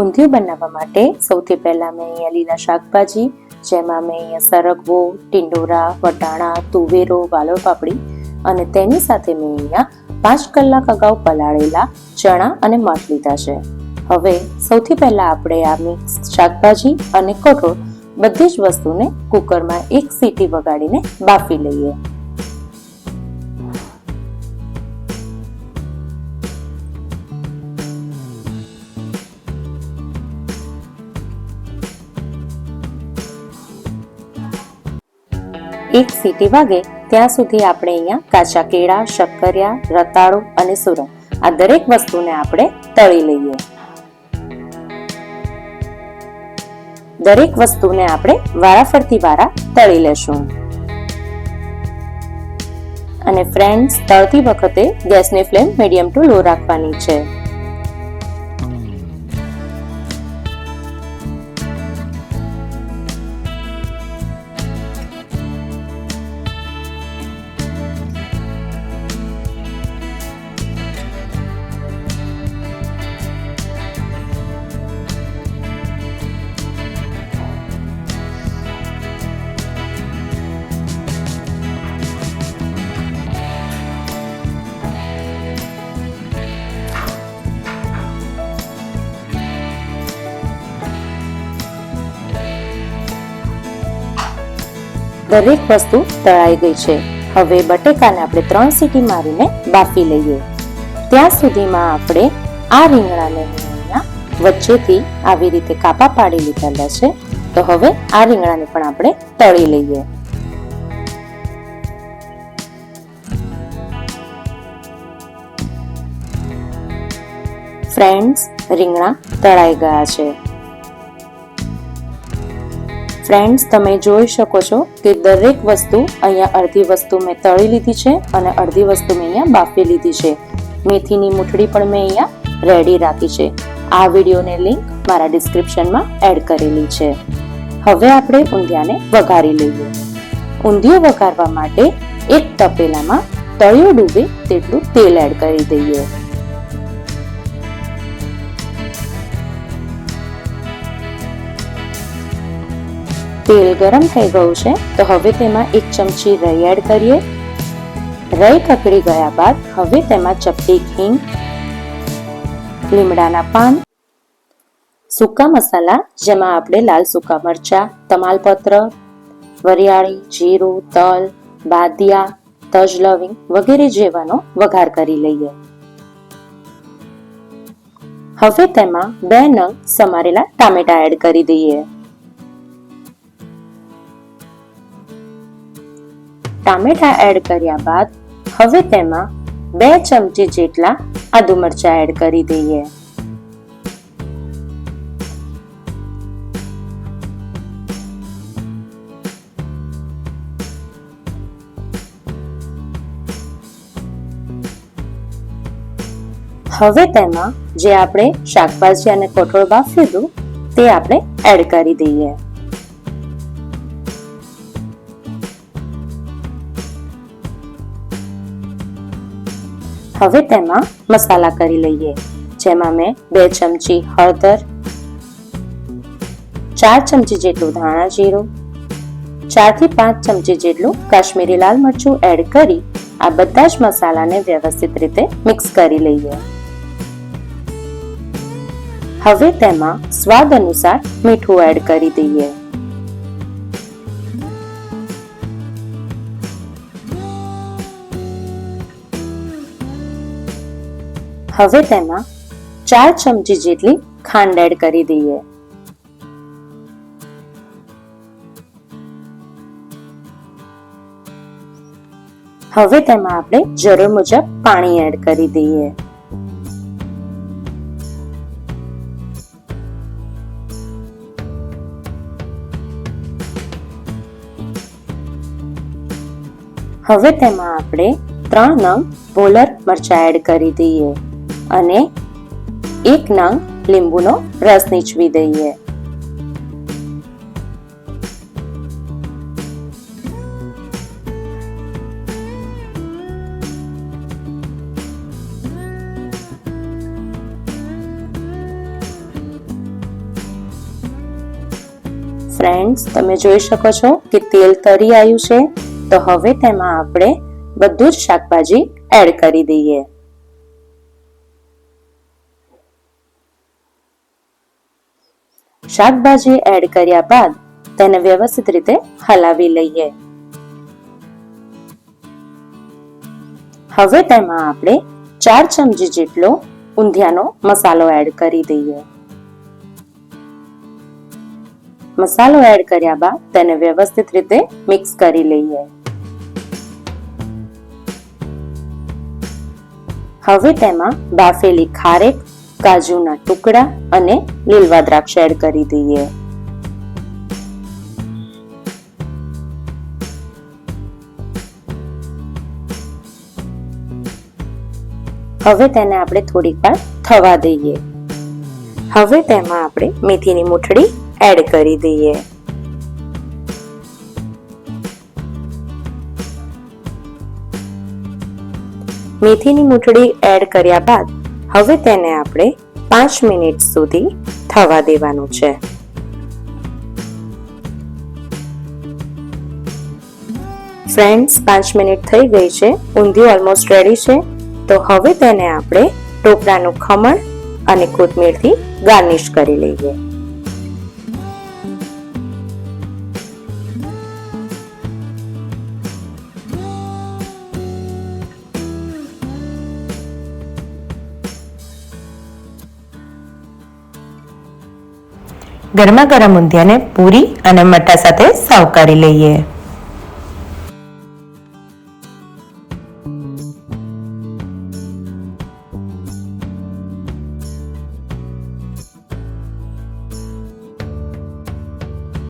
ઊંધિયું બનાવવા માટે સૌથી પહેલાં મેં અહીંયા લીલા શાકભાજી, જેમાં મેં અહીંયા સરગવો, ટિંડોરા, વટાણા, તુવેરો વાલોળ પાપડી અને તેની સાથે મેં અહીંયા પાંચ કલાક અગાઉ પલાળેલા ચણા અને મઠ લીધા છે. હવે સૌથી પહેલાં આપણે આ મિક્સ શાકભાજી અને કઠોળ બધી જ વસ્તુને કુકરમાં એક સીટી વગાડીને બાફી લઈએ. એક સીટી વાગે ત્યાં સુધી આપણે અહીંયા કાચા કેળા, શક્કરિયા, રતાળુ અને સુરણ આ દરેક વસ્તુને આપણે તળી લઈએ. દરેક વસ્તુને આપણે વારાફરતી વારા તળી લેશું. અને ફ્રેન્ડ્સ તળતી વખતે ગેસની ફ્લેમ મીડિયમ ટુ લો રાખવાની છે. દરેક વસ્તુ તળાઈ ગઈ છે. હવે બટેકાને આપણે ત્રણ સીટી મારીને બાફી લઈએ. ત્યાં સુધીમાં આપણે આ રીંગણાને વચ્ચેથી આવી રીતે કાપા પાડી લીધેલા છે. તો હવે આ રીંગણાને પણ આપણે તળી લઈએ. ફ્રેન્ડ્સ, રીંગણા તળાઈ ગયા છે. ફ્રેન્ડ્સ તમે જોઈ શકો છો કે દરેક વસ્તુ અહીંયા અડધી વસ્તુ મેં તળી લીધી છે અને અડધી વસ્તુ મેં અહીંયા બાફી લીધી છે. મેથીની મુઠડી પણ મેં અહીંયા રેડી રાખી છે. આ વિડીયોને લિંક મારા ડિસ્ક્રિપ્શનમાં એડ કરેલી છે. હવે આપણે ઊંધિયાને વઘારી લઈએ. ઊંધિયું વઘારવા માટે એક તપેલામાં તળિયું ડૂબે તેટલું તેલ એડ કરી દઈએ. તેલ ગરમ થઈ ગયું છે, તો હવે તેમાં એક ચમચી રઈ એડ કરીએ. રઈ કકડી ગયા બાદ હવે તેમાં ચપટી હિંગ લીમડાના પાન, સૂકા મસાલા, જેમાં આપણે લાલ સૂકા મરચા, તમાલપત્ર, વરિયાળી, જીરું, તલ, બાદિયા, તજ લવિંગ વગેરે જેવાનો વઘાર કરી લઈએ. હવે તેમાં બે નંગ સમારેલા ટામેટા એડ કરી દઈએ. ટામેટા એડ કર્યા બાદ હવે તેમાં બે ચમચી જેટલા આદુ મરચા એડ કરી દઈએ. હવે તેમાં જે આપણે શાકભાજી અને કઠોળ બાફ્યું હતું તે આપણે એડ કરી દઈએ. હવે તેમાં મસાલા કરી લઈએ, જેમાં મેં બે ચમચી હળદર, ચાર ચમચી જેટલું ધાણા જીરું, ચારથી પાંચ ચમચી જેટલું કાશ્મીરી લાલ મરચું એડ કરી આ બધા જ મસાલાને વ્યવસ્થિત રીતે મિક્સ કરી લઈએ. હવે તેમાં સ્વાદ અનુસાર મીઠું એડ કરી દઈએ. હવે તેમાં ચાર ચમચી જેટલી ખાંડ એડ કરી દઈએ. હવે તેમાં આપણે જરૂર મુજબ પાણી એડ કરી દઈએ. હવે તેમાં આપણે ત્રણ નંગ પોલર મરચા એડ કરી દઈએ. અને એક નંગ લીંબુનો રસ નીચવી દઈએ. ફ્રેન્ડ્સ તમે જોઈ શકો છો કે તેલ તરી આવ્યું છે. તો હવે તેમાં આપણે બધું જ શાકભાજી એડ કરી દઈએ. શાકભાજી એડ કર્યા બાદ તેને વ્યવસ્થિત રીતે હલાવી લઈએ. હવે તેમાં આપણે ચાર ચમચી જેટલો ઊંધિયાનો મસાલો એડ કરી દઈએ. મસાલો એડ કર્યા બાદ તેને વ્યવસ્થિત રીતે મિક્સ કરી લઈએ. હવે તેમાં બાફેલી ખારેક કાજુના ટુકડા અને લીલવા દ્રાક્ષ એડ કરી દઈએ. હવે તેને આપણે થોડીક વાર થવા દઈએ. હવે તેમાં આપણે મેથીની મુઠડી એડ કરી દઈએ. મેથીની મુઠડી એડ કર્યા બાદ હવે તેને આપણે પાંચ મિનિટ સુધી થવા દેવાનું છે. ફ્રેન્ડ્સ, પાંચ મિનિટ થઈ ગઈ છે, ઊંધિયું ઓલમોસ્ટ રેડી છે. તો હવે તેને આપણે ટોપરાનું ખમણ અને કોથમીરથી ગાર્નિશ કરી લઈએ. ગરમા ગરમ ઊંધિયાને પૂરી અને મઠા સાથે સાવ કરી લઈએ.